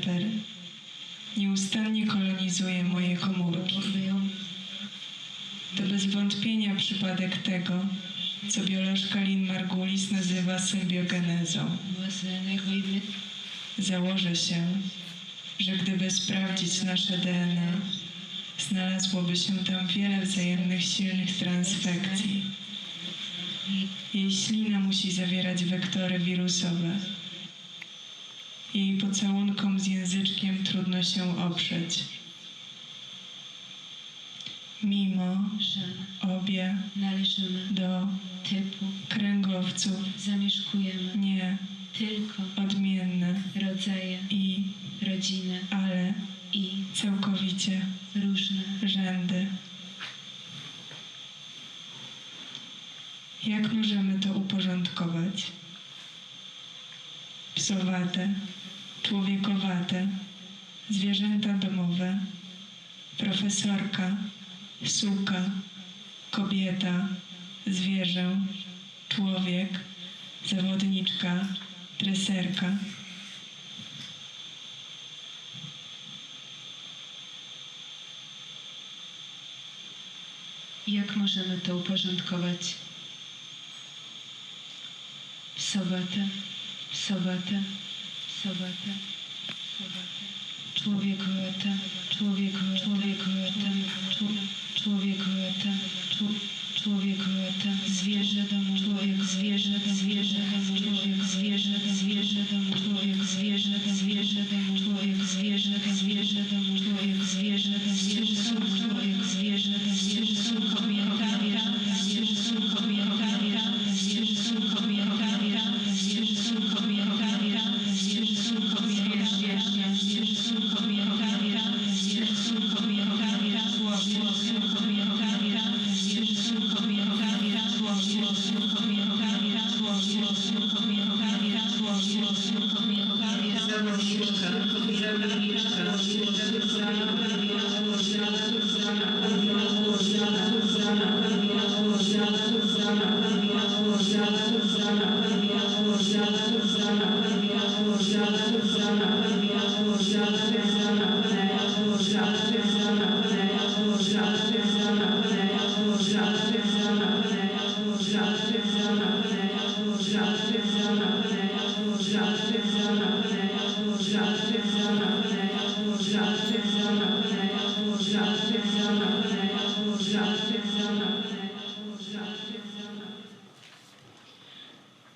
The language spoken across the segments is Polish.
Pepper nieustannie kolonizuje moje komórki. To bez wątpienia przypadek tego, co biolożka Lynn Margulis nazywa symbiogenezą. Założę się, że gdyby sprawdzić nasze DNA, znalazłoby się tam wiele wzajemnych silnych transfekcji. Jej ślina musi zawierać wektory wirusowe. Jej pocałunkom z języczkiem trudno się oprzeć. Mimo że obie należymy do typu, kręgowców zamieszkujemy nie tylko odmienne rodzaje, i rodziny ale i całkowicie różne. rzędy. Jak możemy to uporządkować? Psowate, człowiekowate, zwierzęta domowe, profesorka, suka, kobieta, zwierzę, człowiek, zawodniczka, treserka. Jak możemy to uporządkować? człowiek meta, człowiek meta, człowiek meta, człowiek meta, człowiek. Thank you.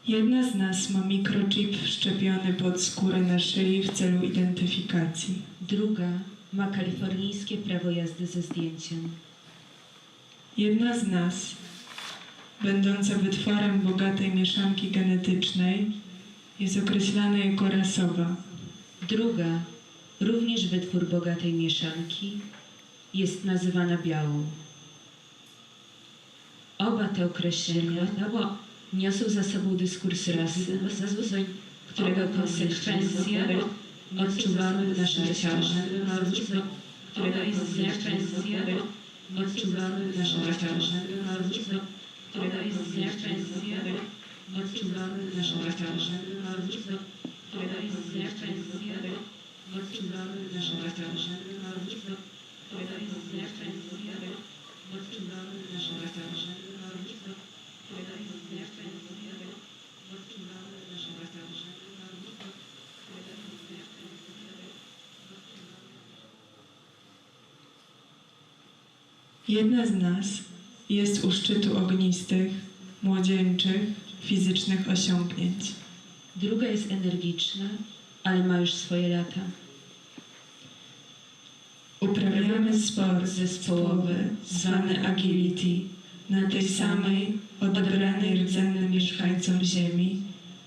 Jedna z nas ma mikrochip wszczepiony pod skórę na szyi w celu identyfikacji. Druga ma kalifornijskie prawo jazdy ze zdjęciem. Jedna z nas, będąca wytworem bogatej mieszanki genetycznej, jest określana jako rasowa. Druga, również wytwór bogatej mieszanki, jest nazywana białą. Oba te określenia niosą za sobą dyskurs rasy, którego konsekwencje odczuwamy w naszym ciele, którego konsekwencje odczuwamy w naszym ciele, którego konsekwencje odczuwamy w naszym ciele, którego konsekwencje odczuwamy w naszym ciele, którego konsekwencje odczuwamy w naszym ciele, którego konsekwencje odczuwamy w naszym ciele, którego konsekwencje Jedna z nas jest u szczytu ognistych, młodzieńczych, fizycznych osiągnięć. Druga jest energiczna, ale ma już swoje lata. Uprawiamy sport zespołowy zwany agility na tej samej odebranej rdzennym mieszkańcom ziemi,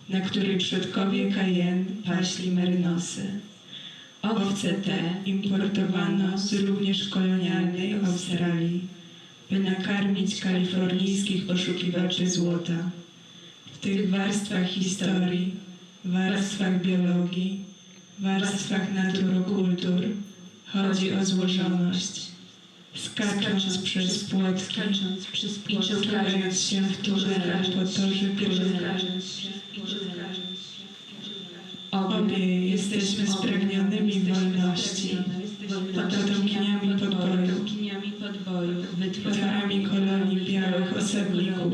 na której przodkowie Cayenne paśli merynosy. Owce te importowano z również kolonialnej Australii, by nakarmić kalifornijskich poszukiwaczy złota. W tych warstwach historii, warstwach biologii, warstwach naturokultur chodzi o złożoność skacząc przez płotki i dziurając się w tunelach po to, że Obie jesteśmy spragnionymi wolności, podatokiniami podboju, wytworami kolonii białych osadników.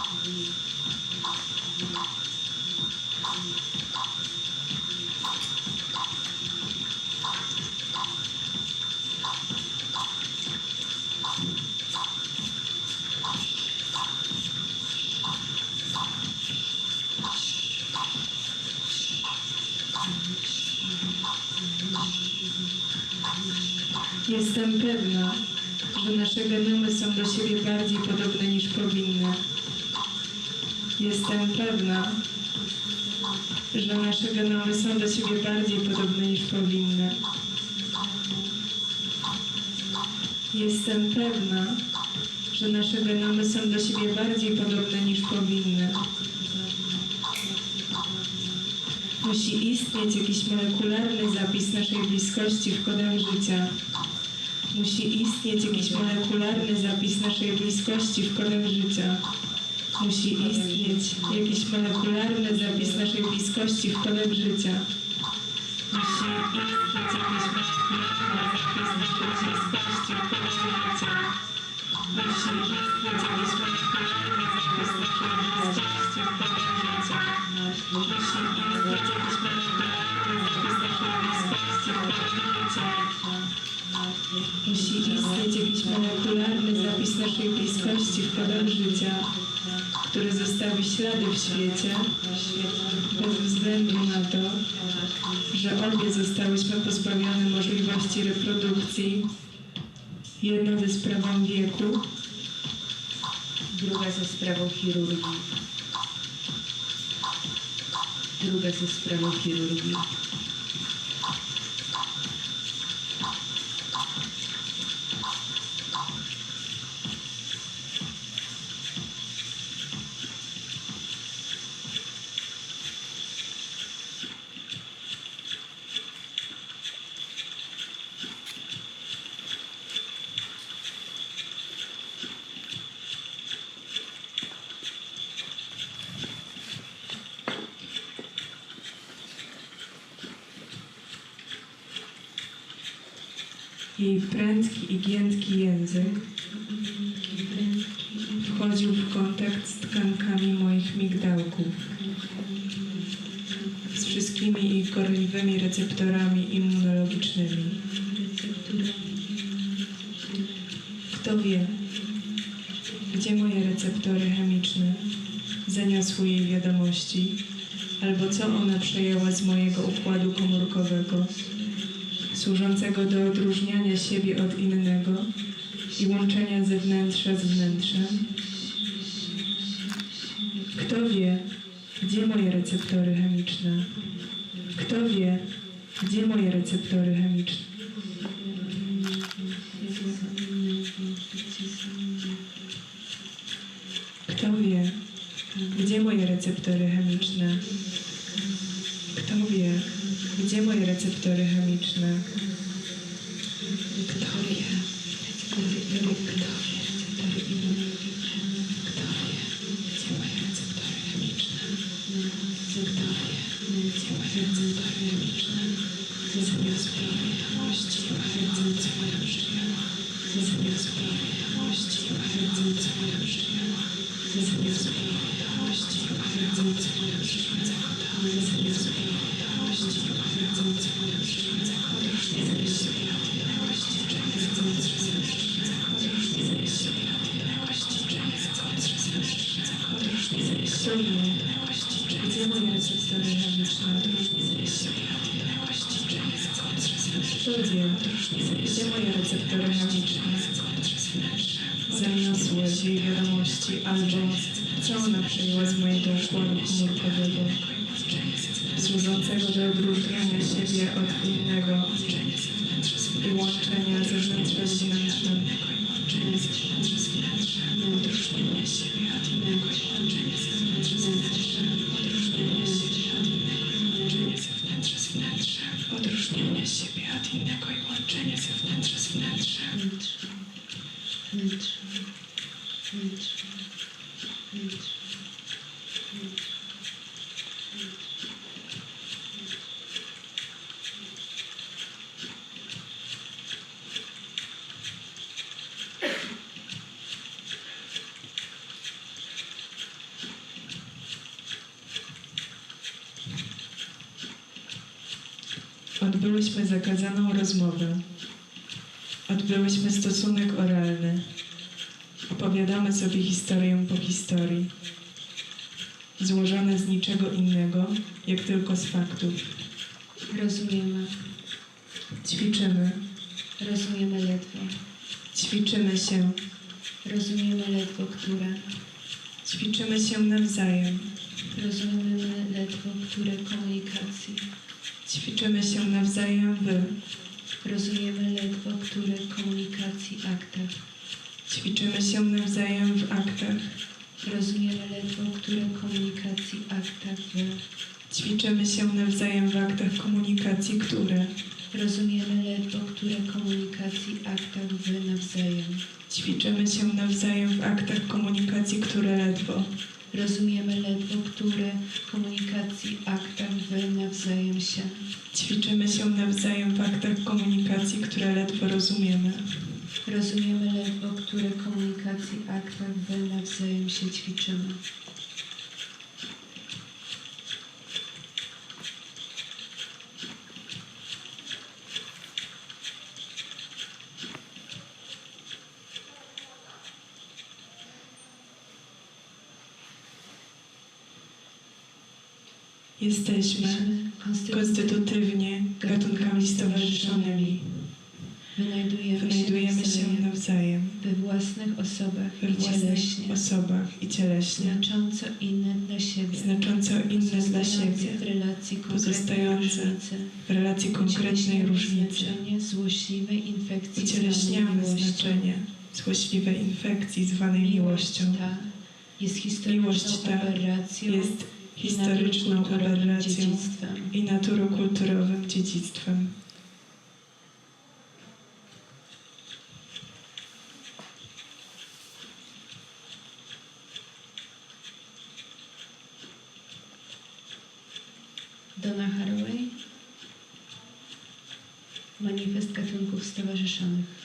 Jestem pewna, że nasze genomy są do siebie bardziej podobne niż powinny. Jestem pewna, że nasze genomy są do siebie bardziej podobne niż powinny. Jestem pewna, że nasze genomy są do siebie bardziej podobne niż powinny. Musi istnieć jakiś molekularny zapis naszej bliskości w kodach życia. Musi istnieć jakiś molekularny zapis naszej bliskości w kodach życia. Musi istnieć jakiś molekularny zapis naszej bliskości w kodach życia. Musi istnieć jakiś molekularny zapis naszej bliskości w kodach życia. Musi istnieć jakiś molekularny zapis naszej bliskości w kodach życia. Musi istnieć jakiś Musi istnieć jakiś molekularny zapis naszej bliskości w kodach życia, który zostawi ślady w świecie, bez względu na to, że obie zostałyśmy pozbawione możliwości reprodukcji, jedna ze sprawą wieku, druga ze sprawą chirurgii. Druga ze sprawą chirurgii. Jej prędki i giętki język wchodził w kontakt z tkankami moich migdałków, z wszystkimi ich gorliwymi receptorami immunologicznymi. Kto wie, gdzie moje receptory chemiczne? Kto wie, gdzie moje receptory chemiczne? Receptory chemiczne? Wie, gdzie moje receptory zaniosły jej wiadomości albo co ona przejęła z mojego układu komórkowego? Służącego do odróżniania siebie od innego i łączenia zewnętrza z wnętrzem. Odróżnienie siebie Odbyłyśmy zakazaną rozmowę. Odbyłyśmy stosunek oralny. Opowiadamy sobie historię po historii. Złożone z niczego innego, jak tylko z faktów. Rozumiemy. Ćwiczymy, Rozumiemy ledwo. ćwiczymy się, Rozumiemy ledwo, które. ćwiczymy się nawzajem, Rozumiemy ledwo, które komunikacji. Ćwiczymy się nawzajem w, Rozumiemy ledwo, które komunikacji aktach. ćwiczymy się nawzajem w aktach, Rozumiemy ledwo, które komunikacji aktach w. ćwiczymy się nawzajem w aktach komunikacji, które Rozumiemy ledwo, które komunikacji aktach w nawzajem. ćwiczymy się nawzajem w aktach komunikacji, które ledwo. Rozumiemy ledwo, które komunikacji aktach w nawzajem się. Ćwiczymy się nawzajem w aktach komunikacji, które ledwo rozumiemy. Rozumiemy ledwo, które komunikacji aktach w nawzajem się ćwiczymy. Jesteśmy konstytutywnie gatunkami stowarzyszonymi. Wynajdujemy, się nawzajem we własnych osobach we i własnych cieleśnie, osobach i cieleśnie, znacząco inne dla siebie, znacząco inne dla siebie, w relacji konkretnej pozostające różnicy. w relacji konkretnej różnicy. złośliwej infekcji Ucieleśniamy zwanej miłością. znaczenie złośliwej infekcji zwanej miłością. ta jest historyczną Miłość ta Jest historyczną aberracją i naturokulturowym dziedzictwem. Donna Haraway Manifest gatunków stowarzyszonych